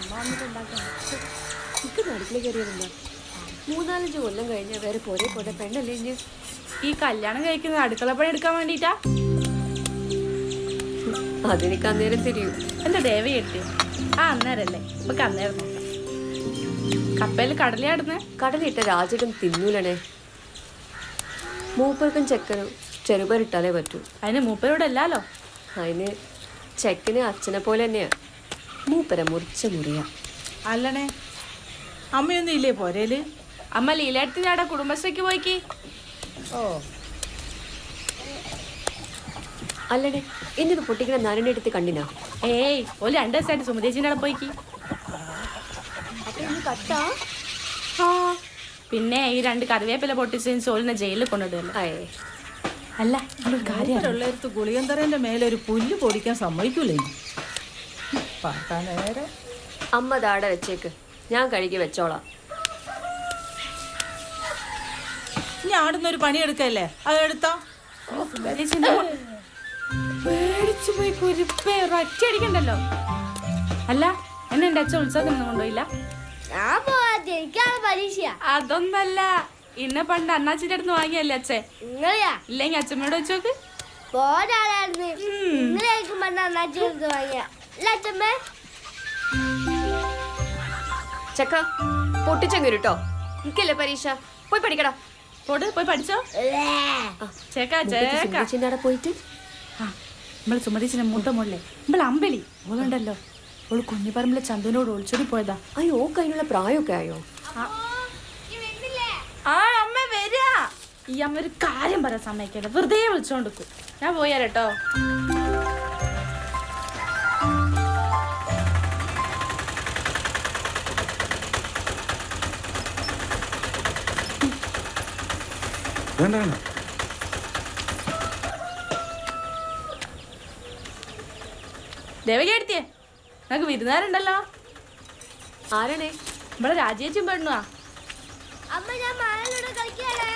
അമ്മ വന്നിട്ട് ഉണ്ടാക്കണം എനിക്ക് അടുക്കള കയറിയതല്ല മൂന്നാലഞ്ച് കൊല്ലം കഴിഞ്ഞ വേറെ പോരെ പോട്ടെ പെണ്ണല്ലേ ഈ കല്യാണം കഴിക്കുന്നത് അടുക്കള പണി എടുക്കാൻ വേണ്ടിയിട്ടാ? അതെനിക്ക് അന്നേരം തിരിയും. എന്താ ദേവി കിട്ടി ആ അന്നേരല്ലേ. ഇപ്പൊ അന്നേരം നോക്കാം കപ്പയിൽ കടലയാടുന്നേ കടലിട്ട രാജകം തിന്നൂലണേ. മൂപ്പർക്കും ചെക്കനും ചെറുപരിട്ടാലേ പറ്റൂ. അതിന് മൂപ്പരോടല്ലോ അതിന് ചെക്കന് അച്ഛനെ പോലെ തന്നെയാ. മൂപ്പര മുറിച്ച മുറിയ. അല്ലണേ അമ്മയൊന്നും ഇല്ലേ പോരേൽ? അമ്മ ലീലാടത്തിനാടെ കുടുംബശ്രീക്ക് പോയിക്ക്. ഓ. അല്ലടേ എന്നിട്ട് പൊട്ടിക്കണ നരനെ എടുത്ത് കണ്ടിനാ? ഏയ് ഒരു രണ്ട് ദിവസമായിട്ട് സുമതേച്ചിന്റെ അവിടെ പോയിക്ക്. പിന്നെ ഈ രണ്ട് കറിവേപ്പില പൊട്ടിച്ചതിന് സോലിനെ ജയിലിൽ കൊണ്ടിടുമല്ലോ അല്ല ഗുളിയന്തറേന്റെ മേലെ ഒരു പുല്ല് പൊടിക്കാൻ സമ്മതിക്കൂലേ? നേരെ അമ്മ താടെ വെച്ചേക്ക്. ഞാൻ കഴുകി വെച്ചോളാം. ഇനി ആടുന്ന ഒരു പണിയെടുക്കല്ലേ അത് എടുത്തോ? പേടിച്ചു പോയി കുരിപ്പേ അല്ല എന്നെ എന്റെ അച്ഛൻ ഉത്സവത്തിനൊന്നും കൊണ്ടുപോയില്ല? ഞാൻ പോവാതെ എനിക്കാണ് പരീക്ഷ അതൊന്നല്ല ഇന്നെ പണ്ട് അണ്ണാച്ചിന്റെ അടുത്ത് വാങ്ങിയല്ലേ അച്ഛേ? നിങ്ങളെയാ? ഇല്ലെങ്കിൽ അച്ഛമ്മയോട് വെച്ചോക്ക്. പണ്ട് അണ്ണാച്ചിന്റെ വാങ്ങിയ. ചക്ക പൊട്ടിച്ചെങ്കിട്ടോ എനിക്കല്ലേ പരീക്ഷ? പോയി പഠിക്കടാ. പോട് പോയി പഠിച്ചോ. ചേക്കാ ചേക്കാ. ചേച്ചിന്റെ പോയിട്ട്? നമ്മൾ സുമതിച്ചിന് മുട്ട മോളിലെ. നമ്മളെ അമ്പലി. ഓളുണ്ടല്ലോ ഓൾ കുഞ്ഞിപ്പറമ്പിലെ ചന്തുവിനോട് ഒളിച്ചോടി പോയതാ. അയ്യോ കയ്യിലുള്ള പ്രായമൊക്കെ ആയോ? ആ. അമ്മ വരാ. ഈ അമ്മ ഒരു കാര്യം പറയാൻ സമ്മതിക്കട്ടെ വെറുതെ വിളിച്ചോണ്ടിരിക്കും ഞാൻ പോയാ വേണ്ട വേണ്ട. ദേവകി എടുത്തിയേ നമുക്ക് വിരുന്നാരുണ്ടല്ലോ ആരാണേ? നമ്മളെ രാജേച്ചും പെണ്ണുവാ. അമ്മ ഞാൻ മഴയിലൂടെ കളിക്കാലേ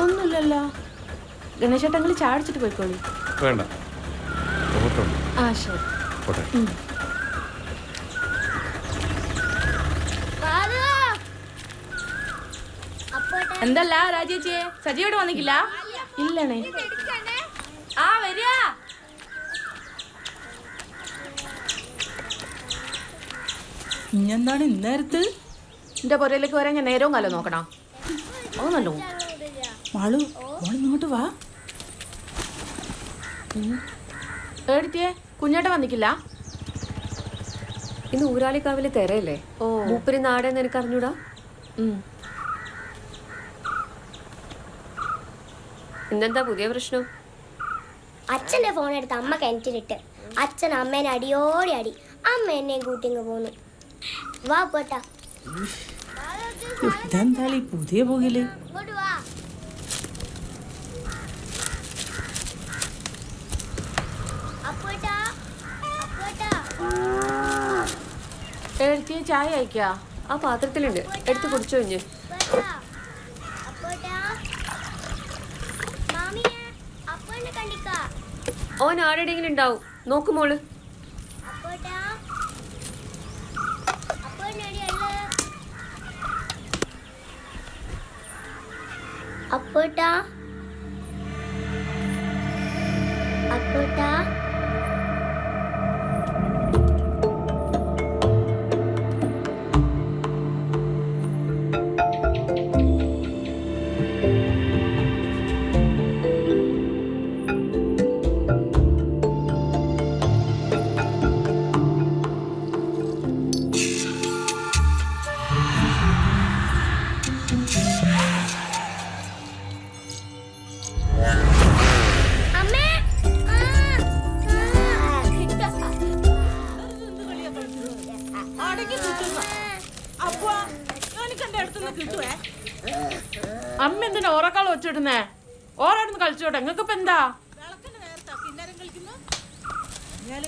ഒന്നുമില്ലല്ലോ. ഗണേശേട്ടങ്ങൾ ചാടിച്ചിട്ട് പോയിക്കോളി. വേണ്ട. ഓട്ടം ആ ശരി പോട്ടെ അപ്പോട്ടെ എന്തല്ല രാജേച്ചിയെ സജിയോട് വന്നിക്കില്ല? ഇല്ലണേ. ആ വരിക. ഇഞ്ഞെന്താണ് ഇന്നേരത്ത്? എന്റെ പുരയിലേക്ക് വരാൻ ഞാൻ നേരവും കാലം നോക്കണം? അതൊന്നല്ലോ. നല്ലോ മാളു ഇങ്ങോട്ട് വാ. ഏടിത്തിയേ കുഞ്ഞേട്ട വന്നിക്കില്ല? ഇന്ന് ഊരാളിക്കാവിലെ തെരയല്ലേ? ഓ. മൂപ്പര് നാടേന്ന് എനിക്ക് അറിഞ്ഞൂടാ ഇന്നെന്താ പുതിയ പ്രശ്നം? അച്ഛന്റെ ഫോൺ എടുത്ത് അമ്മ കിണറ്റിലിട്ട്. അച്ഛൻ അമ്മേനെ അടിയോടി അടി. അമ്മ എന്നെയും കൂട്ടിങ്ങ് പോന്നു. വാ പോട്ടാ. ഈ പുതിയ പുകയിൽ? ചായ അയക്കാ ആ പാത്രത്തിലുണ്ട്. എടുത്ത് കുടിച്ചോ കഴിഞ്ഞ് പോട്ടാ അപ്പോട്ടാ മാമിയെ അപ്പോനെ കണ്ടിക്കാ ഓൻ ആരുടെയെങ്കിലും ഉണ്ടാവും. നോക്കുമോൾ അപ്പോട്ടാ? അപ്പോട്ടാ? ഓരോടുന്ന് കളിച്ചോട്ടെ. നിങ്ങൾക്ക് ഇപ്പൊ എന്താ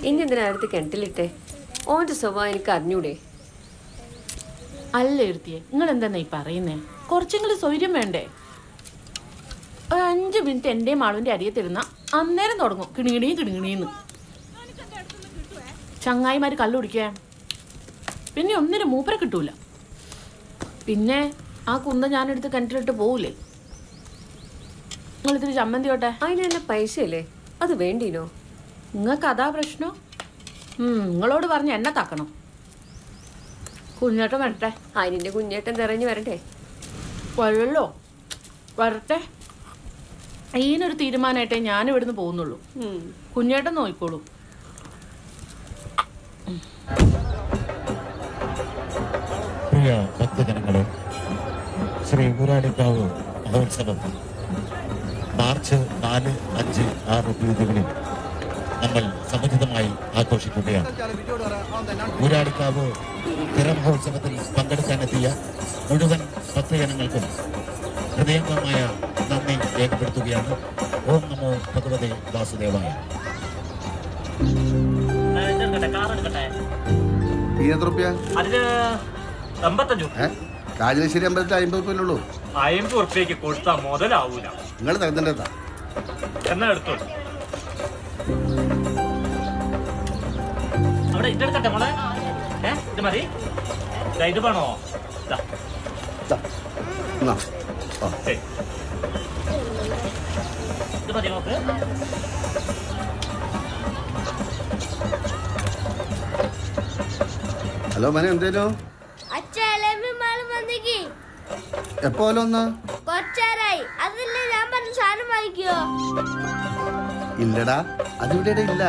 ഇനി എന്തിനാ അടുത്ത് കിണറ്റിലിട്ടെ? ഓന്റെ സ്വഭാവം എനിക്ക് അറിഞ്ഞൂടെ? അല്ല എടുത്തിയെ നിങ്ങൾ എന്താ ഈ പറയുന്നേ? കുറച്ചെങ്കിലും സൗര്യം വേണ്ടേ? ഒരു അഞ്ച് മിനിറ്റ് എന്റെ മാളുവിന്റെ അരിയത്തിരുന്ന അന്നേരം തുടങ്ങും. കിണിങ്ങിണിയും കിണികിണിന്ന് ചങ്ങായിമാര് കള്ളു പിന്നെ ഒന്നിനും മൂപ്പരെ കിട്ടൂല. പിന്നെ ആ കുന്ത ഞാനെടുത്ത് കിണറ്റിലിട്ട് പോകൂലേ നിങ്ങളിത്തിരി ചമ്മന്തി ഓട്ടെ അതിന് തന്നെ പൈസയല്ലേ? അത് വേണ്ടീനോ? നിങ്ങൾക്ക് അതാ പ്രശ്നം? നിങ്ങളോട് പറഞ്ഞ് എന്നെ തക്കണം. കുഞ്ഞേട്ടൻ വരട്ടെ. അതിനെ കുഞ്ഞേട്ടൻ തിരഞ്ഞു വരട്ടെ. വരല്ലോ. വരട്ടെ. അതിനൊരു തീരുമാനമായിട്ടേ ഞാൻ ഇവിടുന്ന് പോകുന്നുള്ളൂ. ഉം. കുഞ്ഞേട്ടൻ നോക്കിക്കോളൂ പ്രിയ ഭക്തജനങ്ങളെ ശ്രീ ഗുരാടിക്കാവ് മഹോത്സവം മാർച്ച് നാല് അഞ്ച് ആറ് തീയതികളിൽ നമ്മൾ സമുചിതമായി ആഘോഷിക്കുകയാണ്. ഊരാടിക്കാവ് തിരമഹോത്സവത്തിൽ പങ്കെടുക്കാനെത്തിയ മുഴുവൻ ഭക്തജനങ്ങൾക്കും ഹൃദയംഗമായ നന്ദി രേഖപ്പെടുത്തുകയാണ്. ഓം നമോ ഭഗവതേ വാസുദേവായ. രാജലശ്ശേരി അമ്പലത്തിൽ അമ്പത് റുപ്യ ഉള്ളൂ. അമ്പത് റുപ്യക്ക് കൊടുത്താൽ മുതലാവൂല. നിങ്ങൾ തരുന്നുണ്ടാ എന്നാ എടുത്തോ? അവിടെ ഇതെടുക്കട്ടെ മോളെ? ഏ ഇത് മതി. ഇത് വേണോ. ഇത് മതി നോക്ക് ഹലോ മനെ എന്തേലോ അച്ഛൻ മാളും വന്നേക്ക്. എപ്പോ ഒന്ന്? ഇല്ലടാ. അതിവിടെ ഇല്ല.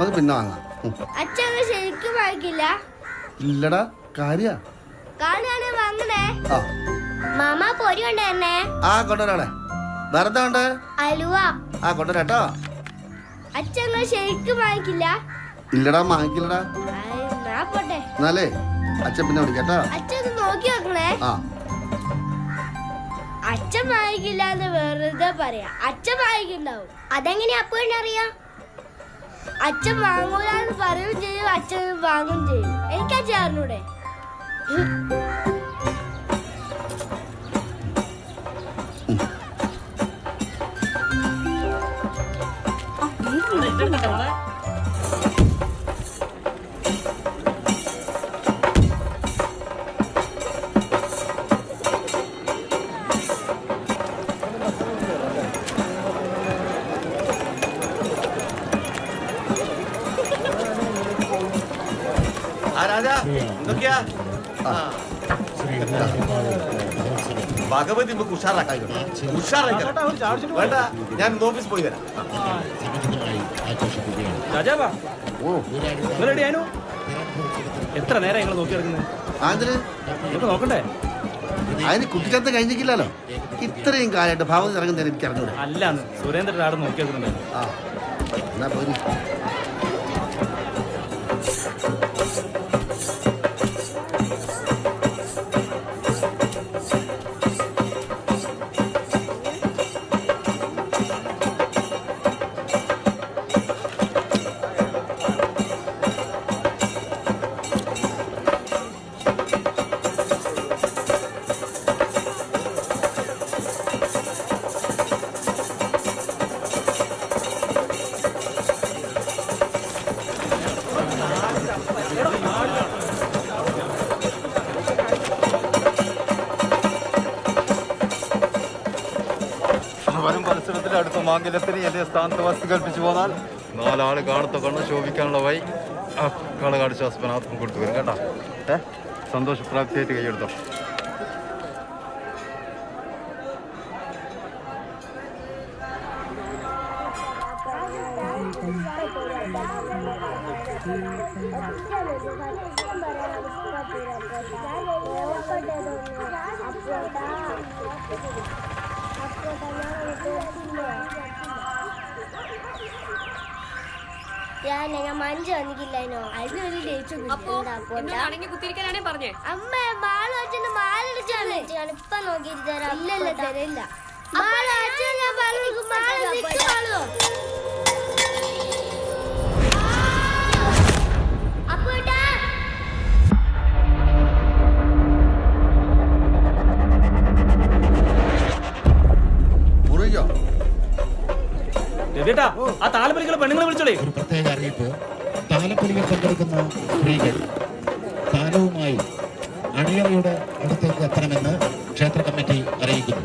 അത് പിന്നെ വാങ്ങാം. അച്ഛൻ ശരിക്കും വാങ്ങിക്കില്ല. ഇല്ലടാ കാര്യ. വാങ്ങണേ. ആ. മാമ പൊരി കൊണ്ടുവരണേ. ആ കൊണ്ടുവരാടെ. വെറുതെ ഉണ്ട് അലുവ. ആ കൊണ്ടുവരാട്ടോ. അച്ഛൻ ശരിക്കും വാങ്ങിക്കില്ല. ഇല്ലടാ വാങ്ങിക്കില്ലടാ. എന്നാലേ അച്ഛൻ പിന്നെ വിളിക്കാട്ടോ. അച്ഛൻ നോക്കി ആ. അച്ഛൻ വായിക്കില്ല എന്ന് വെറുതെ പറയാ. അച്ഛൻ വായിക്കുന്നുണ്ടാവും അതെങ്ങനെയാ അപ്പോഴും അറിയാം? അച്ഛൻ വാങ്ങൂലെന്ന് പറയുകയും ചെയ്യും അച്ഛൻ വാങ്ങും ചെയ്യും. എനിക്ക് അച്ഛൻ അറിഞ്ഞൂടെ? എന്തൊക്കെയാ? ഭഗവതി നമുക്ക് ഉഷാറാക്കാം ഉഷാറാക്കാം വേണ്ട ഞാൻ ഇന്ന് ഓഫീസ് പോയി വരാം. രാജാവാ. എത്ര നേരം നിങ്ങൾ നോക്കി കിടക്കുന്നത് നോക്കണ്ടേ? അതിന് കുട്ടിച്ചത്ത് കഴിഞ്ഞിട്ടില്ലല്ലോ? ഇത്രയും കാലമായിട്ട് ഭാവത്തിൽ ഇറങ്ങുന്നതിന് എനിക്ക് ഇറങ്ങുന്നത് അല്ലാന്ന്. സുരേന്ദ്രൻ ആടെ നോക്കി കിടക്കുന്നുണ്ട് ആ. എന്നാ പോരി. മാംഗല്യത്തിന് എന്റെ സ്ഥാനത്ത് വസ്തു കൽപ്പിച്ചു പോന്നാൽ നാലാൾ കാണത്തെ കണ്ണ് ശോഭിക്കാനുള്ള വൈ കളകാട് ശ്വാസപ്പനാഥം കൊടുത്തു വരും കേട്ടോ? ഏ? സന്തോഷപ്രാപ്തിയായിട്ട് കൈയെടുത്തോ ഞാൻ ഞാൻ മഞ്ച് വന്നിക്കില്ലായിനോ അതിനൊരു ഡേറ്റ് കുത്തിരിക്കാനാണേ പറഞ്ഞേ? അമ്മ മാൾ അച്ഛന് മാലടിച്ചാണ് ഇപ്പൊ നോക്കിയിട്ട് തരാം. ഇല്ലല്ല തരില്ല. മാള അച്ഛൻ ഞാൻ പറഞ്ഞു മാളു. രവിയേട്ടാ ആ താലപ്പൊലികൾ പെണ്ണുങ്ങളെ വിളിച്ചോളേ. ഒരു പ്രത്യേക അറിയിപ്പ്. താലപ്പൊലികൾ പങ്കെടുക്കുന്ന സ്ത്രീകൾ താലവുമായി അണിയറയുടെ അടുത്തേക്ക് എത്തണമെന്ന് ക്ഷേത്ര കമ്മിറ്റി അറിയിക്കുന്നു.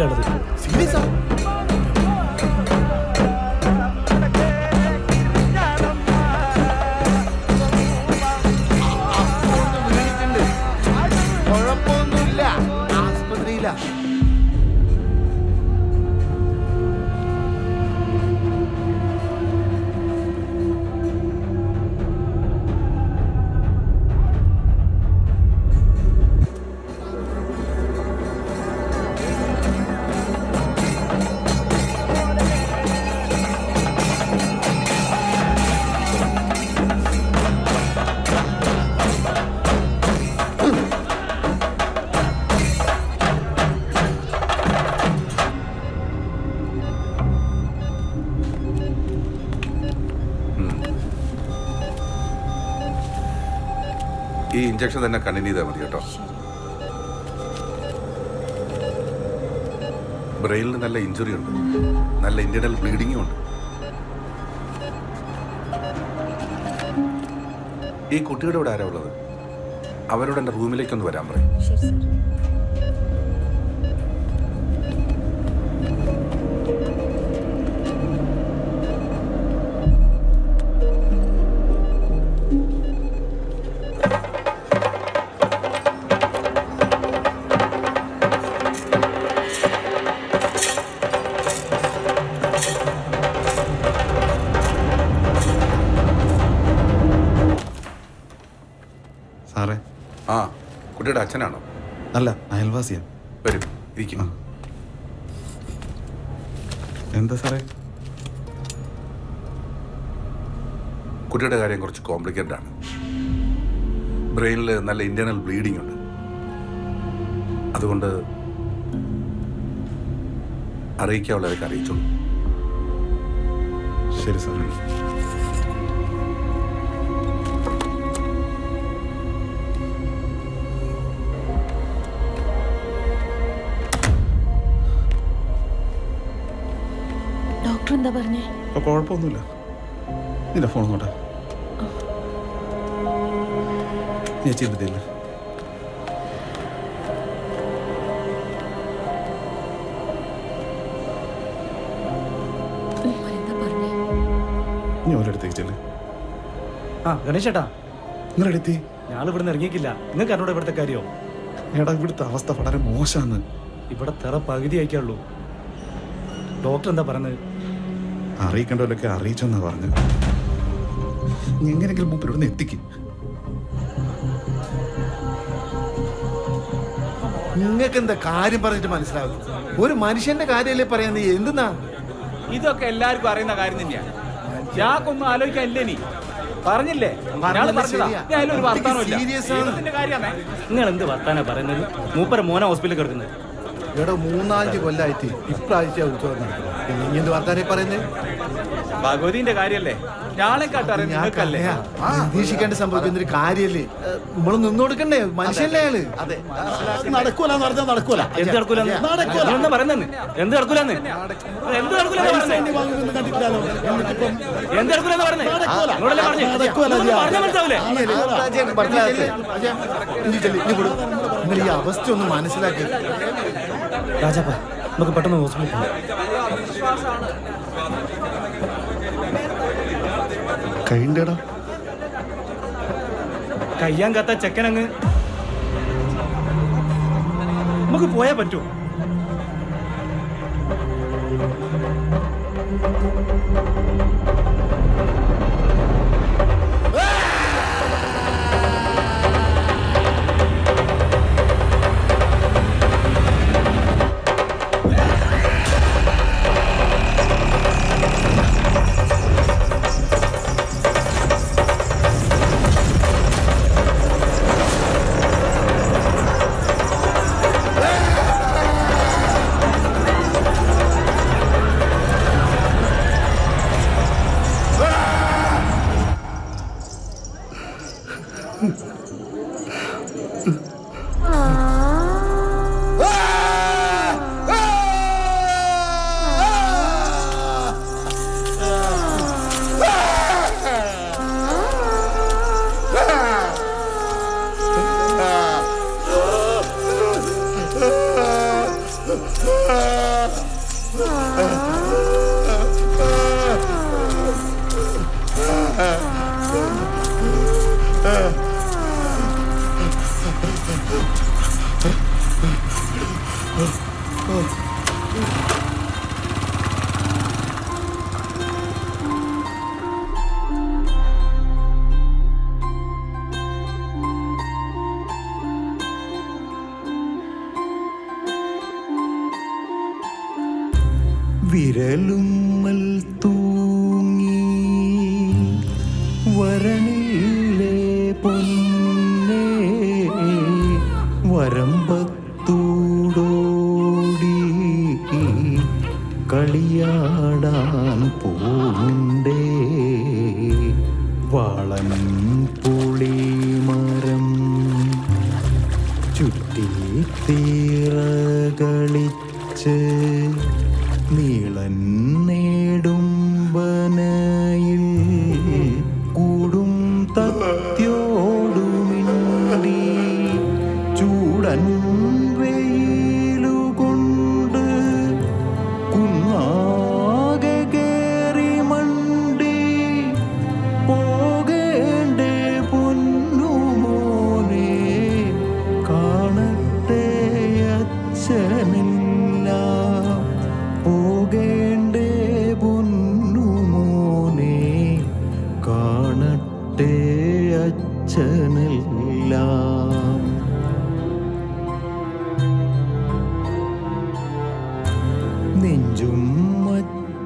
ഐ ഇഞ്ചക്ഷൻ തന്നെ കണ്ടിന്യൂ ചെയ്താൽ മതി കേട്ടോ. ബ്രെയിനിൽ നല്ല ഇഞ്ചുറി ഉണ്ട്. നല്ല ഇന്റേണൽ ബ്ലീഡിങ്ങും ഉണ്ട്. ഈ കുട്ടിയുടെ ഇവിടെ ആരാ ഉള്ളത്? അവരോട് എന്റെ റൂമിലേക്കൊന്ന് വരാൻ പറയും. കാര്യം കുറച്ച് കോംപ്ലിക്കേറ്റഡ് ആണ്. ബ്രെയിനിൽ നല്ല ഇന്റേണൽ ബ്ലീഡിംഗ് ഉണ്ട്. അതുകൊണ്ട് അറിയിക്കാവുള്ളവരൊക്കെ അറിയിച്ചോളൂ. ശരി സാർ. ഡോക്ടർ എന്താ പറഞ്ഞേ? കുഴപ്പമൊന്നുമില്ല. നിന്റെ ഫോൺ നോട്ടെ ഞാൻ ചെയ്തിട്ടില്ല അവരെന്താ പറഞ്ഞേ? നീ ഓരോടത്തേക്ക് ചെല്ല്. ആ ചേട്ടാ നിങ്ങളെടുത്തി ഞാൾ ഇവിടെ നിന്ന് ഇറങ്ങിയിട്ടില്ല. നിങ്ങൾക്ക് അറിഞ്ഞൂടെ ഇവിടുത്തെ കാര്യോ? എടാ ഇവിടുത്തെ അവസ്ഥ വളരെ മോശമാണ് ഇവിടെ തെറ പകുതി അയക്കാള്ളൂ ഡോക്ടർ എന്താ പറയുന്നത് അറിയിക്കേണ്ടവരൊക്കെ അറിയിച്ചെന്നാ പറഞ്ഞു എങ്ങനെയെങ്കിലും മുമ്പിൽ ഇവിടുന്ന് എത്തിക്കും. നിങ്ങൾക്ക് എന്താ കാര്യം പറഞ്ഞിട്ട് മനസ്സിലാവും ഒരു മനുഷ്യന്റെ കാര്യമല്ലേ പറയുന്നത് നീ എന്തെന്നാ ഇതൊക്കെ എല്ലാവർക്കും അറിയുന്ന കാര്യം തന്നെയാണ് ആലോചിക്കാൻ ആലോചിക്കാനില്ല നീ പറഞ്ഞില്ലേ. നിങ്ങൾ എന്ത് വർത്താനാ പറയുന്നത്? മൂപ്പര മോന ഹോസ്പിറ്റലിൽ കിടക്കുന്നത്. ഇവിടെ മൂന്നാലഞ്ച് കൊല്ലായിട്ട് ഇപ്രാവശ്യം ഉത്സവം നടക്കുന്നത് ഇനി എന്ത് വർത്താനെ പറയുന്നേ? ഭഗവതിന്റെ കാര്യല്ലേ? ഞാളെ കാട്ടറിയാം നിങ്ങൾക്കല്ലേ? പ്രതീക്ഷിക്കാണ്ട് സംഭവിക്കുന്ന ഒരു കാര്യല്ലേ? നമ്മൾ നിന്ന് കൊടുക്കണ്ടേ? മനുഷ്യല്ലേ അയാൾ? നടക്കൂല പറഞ്ഞാൽ നടക്കൂല. എന്ത് എന്താ പറയുന്നത് എന്ത് നടക്കൂല. എന്ത് പറഞ്ഞേ? മനസ്സിലാവില്ലേ നിങ്ങൾ ഈ അവസ്ഥ ഒന്ന് മനസ്സിലാക്കി. രാജാപ്പ നമുക്ക് പെട്ടെന്ന് ഹോസ്പിറ്റലിൽ പോകാം. കഴിയണ്ടേടാ കയ്യാൻ കത്ത ചെക്കനങ്ങ്. നമുക്ക് പോയാ പറ്റൂ വിരലുമ്മൽ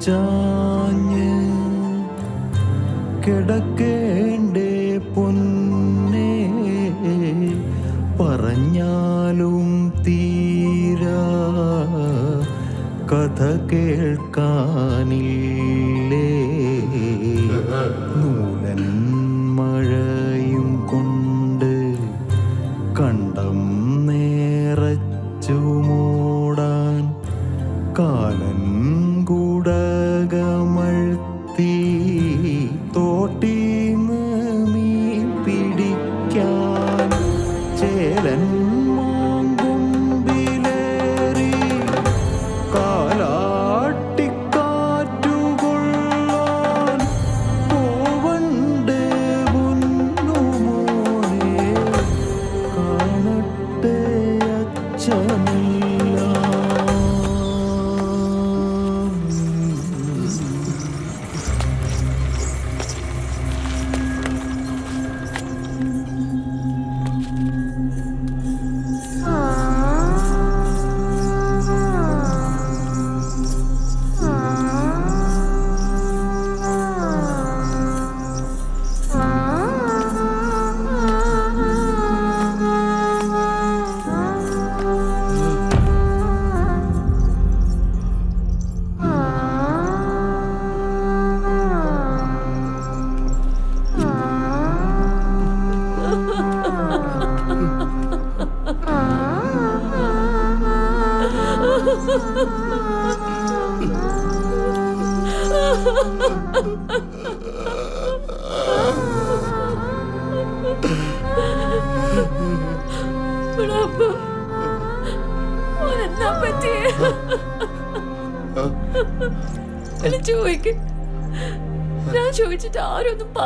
ചാഞ്ഞ് കിടക്കേണ്ടേ പൊന്നേ? പറഞ്ഞാലും തീരാ കഥ കേൾക്കാനില്ലേ.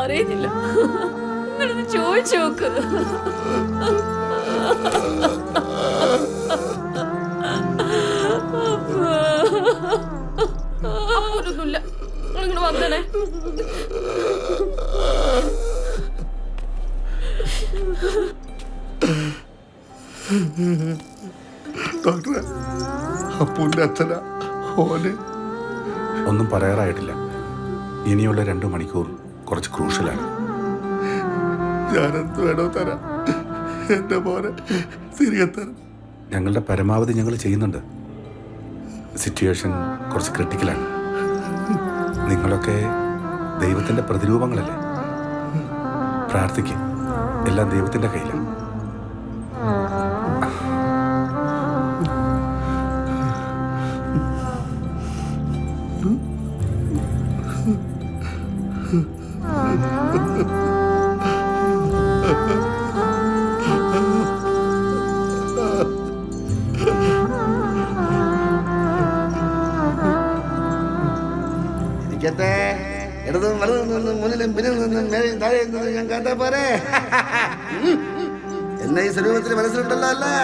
പറയുന്നില്ല നിങ്ങളൊന്ന് ചോദിച്ചു നോക്ക്. അപ്പൊന്നുമില്ല നിങ്ങളിങ്ങനെ വന്നേ ഡോക്ടറെ അപ്പൂന്റെ അച്ഛനാ ഓന്. ഒന്നും പറയാറായിട്ടില്ല. ഇനിയുള്ള രണ്ടു മണിക്കൂർ കുറച്ച് ക്രൂഷ്യലാണ്. ഞാനെന്ത് വേണോ തരാം. എന്റെ മോനെ തിരികെ തരാം. ഞങ്ങളുടെ പരമാവധി ഞങ്ങൾ ചെയ്യുന്നുണ്ട്. സിറ്റുവേഷൻ കുറച്ച് ക്രിട്ടിക്കലാണ് നിങ്ങളൊക്കെ ദൈവത്തിന്റെ പ്രതിരൂപങ്ങളല്ലേ? പ്രാർത്ഥിക്കും. എല്ലാം ദൈവത്തിന്റെ കയ്യിലാണ്. ഇരിക്കട്ടെ ഇടതും വലതും നിന്നും മുന്നിലും പിന്നിൽ നിന്നും മേലെയും താഴെയും നിന്നും ഞാൻ കേട്ടാ പോരെ ഉം. എന്നെ ഈ സ്വരൂപത്തിൽ മനസ്സിലുണ്ടല്ലോ അല്ലേ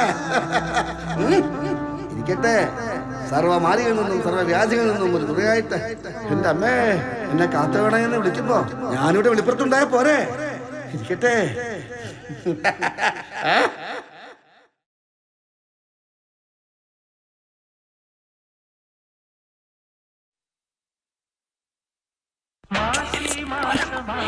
ഉം. ഇരിക്കട്ടെ സർവമാലികളിൽ നിന്നും സർവവ്യാധികളിൽ നിന്നും ഒരു തുണയായിട്ട് എന്റെ അമ്മേ എന്നെ കാത്തവേണമെന്ന് വിളിക്കുമ്പോ ഞാനിവിടെ വെളിപ്പുറത്തുണ്ടായ പോരെ. ഇരിക്കട്ടെ.